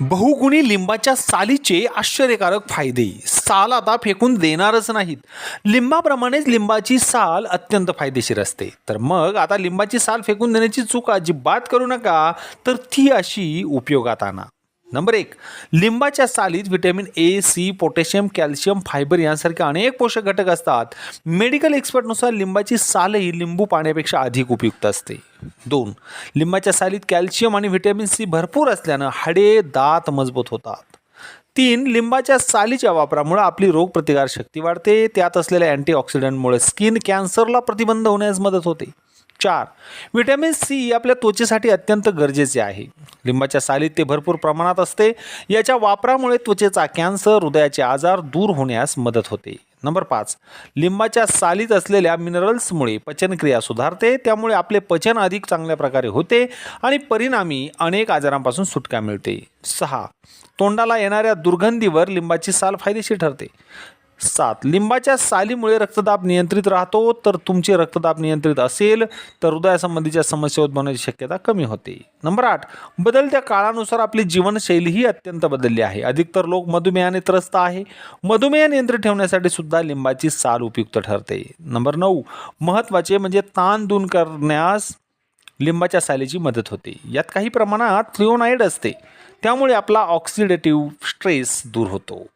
बहुगुणी लिंबाच्या सालीचे आश्चर्यकारक फायदे. साल आता फेकून देणारच नाहीत. लिंबाप्रमाणेच लिंबाची साल अत्यंत फायदेशीर असते. तर मग आता लिंबाची साल फेकून देण्याची चूक अजिबात करू नका तर ती अशी उपयोगात आणा. नंबर एक लिंबाच्या सालीत vitamin A C potassium calcium fibre यांसारखे अनेक पोषक घटक असतात. मेडिकल एक्सपर्टनुसार लिंबाची सालही लिंबू पाण्यापेक्षा अधिक उपयुक्त असते. दोन लिंबाच्या सालीत कॅल्शियम आणि व्हिटॅमिन सी भरपूर असल्यानं हाडे दात मजबूत होतात. तीन लिंबाच्या सालीच्या वापरामुळे आपली रोगप्रतिकारशक्ती वाढते. त्यात असलेल्या अँटीऑक्सिडंटमुळे स्किन कॅन्सरला प्रतिबंध होण्यास मदत होते. चार. व्हिटॅमिन सी आपल्या त्वचेसाठी अत्यंत गरजेचे आहे. लिंबाच्या सालीत ते भरपूर प्रमाणात असते. याच्या वापरामुळे त्वचेचा कॅन्सर हृदयाचे आजार दूर होण्यास मदत होते. नंबर पाच. लिंबाच्या सालीत असलेल्या मिनरल्समुळे पचनक्रिया सुधारते. त्यामुळे आपले पचन अधिक चांगल्या प्रकारे होते आणि परिणामी अनेक आजारांपासून सुटका मिळते. सहा. तोंडाला येणाऱ्या दुर्गंधीवर लिंबाची साल फायदेशीर ठरते. सात. लिंबाच्या सालीमुळे रक्तदाब नियंत्रित राहतो तर तुमचे रक्तदाब नियंत्रित असेल तर हृदयासंबंधीच्या समस्या उद्भवण्याची शक्यता कमी होते. नंबर आठ. बदलत्या काळानुसार आपली जीवनशैलीही अत्यंत बदलली आहे. अधिकतर लोक मधुमेहाने त्रस्त आहे. मधुमेह नियंत्रित ठेवण्यासाठी सुद्धा लिंबाची साल उपयुक्त ठरते. नंबर नऊ. महत्त्वाचे म्हणजे ताण दूर करण्यास लिंबाच्या सालीची मदत होते. यात काही प्रमाणात थ्रिओनाईड असते. त्यामुळे आपला ऑक्सिडेटिव्ह स्ट्रेस दूर होतो.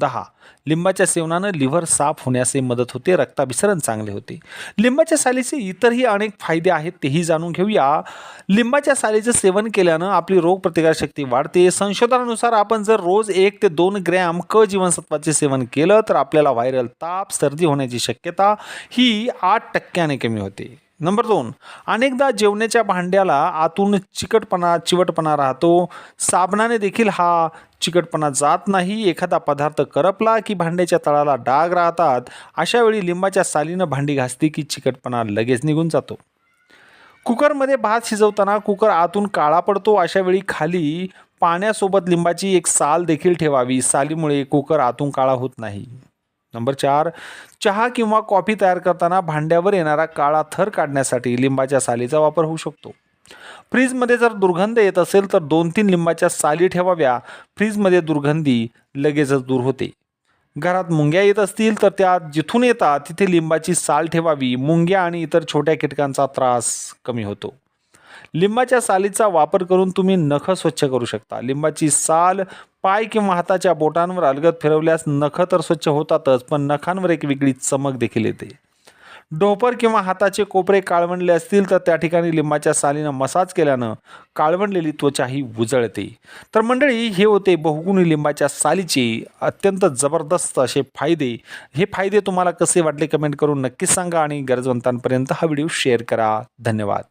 दहा. लिंबाच्या सेवनानं लिव्हर साफ होण्यास मदत होते रक्ताभिसरण चांगले होते. लिंबाच्या सालीचे इतरही अनेक फायदे आहेत तेही जाणून घेऊया. लिंबाच्या सालीचं सेवन केल्यानं आपली रोगप्रतिकारशक्ती वाढते. संशोधनानुसार आपण जर रोज एक ते दोन ग्रॅम क जीवनसत्वाचे सेवन केलं तर आपल्याला व्हायरल ताप सर्दी होण्याची शक्यता ही आठ टक्क्याने कमी होते. नंबर दोन अनेकदा जेवणाच्या भांड्याला आतून चिकटपणा चिवटपणा राहतो. साबणाने देखील हा चिकटपणा जात नाही. एखादा पदार्थ करपला की भांड्याच्या तळाला डाग राहतात. अशावेळी लिंबाच्या सालीनं भांडी घासते की चिकटपणा लगेच निघून जातो. कुकरमध्ये भात शिजवताना कुकर आतून काळा पडतो. अशावेळी खाली पाण्यासोबत लिंबाची एक साल देखील ठेवावी. सालीमुळे कुकर आतून काळा होत नाही. नंबर चार चहा किंवा कॉफी तयार करताना भांड्यावर येणारा काळा थर काढण्यासाठी लिंबाच्या सालीचा वापर होऊ शकतो. फ्रीजमध्ये जर दुर्गंध येत असेल तर दोन तीन लिंबाच्या साली ठेवाव्या. फ्रीजमध्ये दुर्गंधी लगेचच दूर होते. घरात मुंग्या येत असतील तर त्या जिथून येतात तिथे लिंबाची साल ठेवावी. मुंग्या आणि इतर छोट्या कीटकांचा त्रास कमी होतो. लिंबाच्या सालीचा वापर करून तुम्ही नख स्वच्छ करू शकता. लिंबाची साल पाय किंवा हाताच्या बोटांवर अलगद फिरवल्यास नख तर स्वच्छ होतातच पण नखांवर एक वेगळी चमक देखील येते. डोपर किंवा हाताचे कोपरे काळवंडले असतील तर त्या ठिकाणी लिंबाच्या सालीनं मसाज केल्यानं काळवंडलेली त्वचाही उजळते. तर मंडळी हे होते बहुगुणी लिंबाच्या सालीचे अत्यंत जबरदस्त असे फायदे. हे फायदे तुम्हाला कसे वाटले कमेंट करून नक्कीच सांगा आणि गरजवंतांपर्यंत हा व्हिडिओ शेअर करा. धन्यवाद.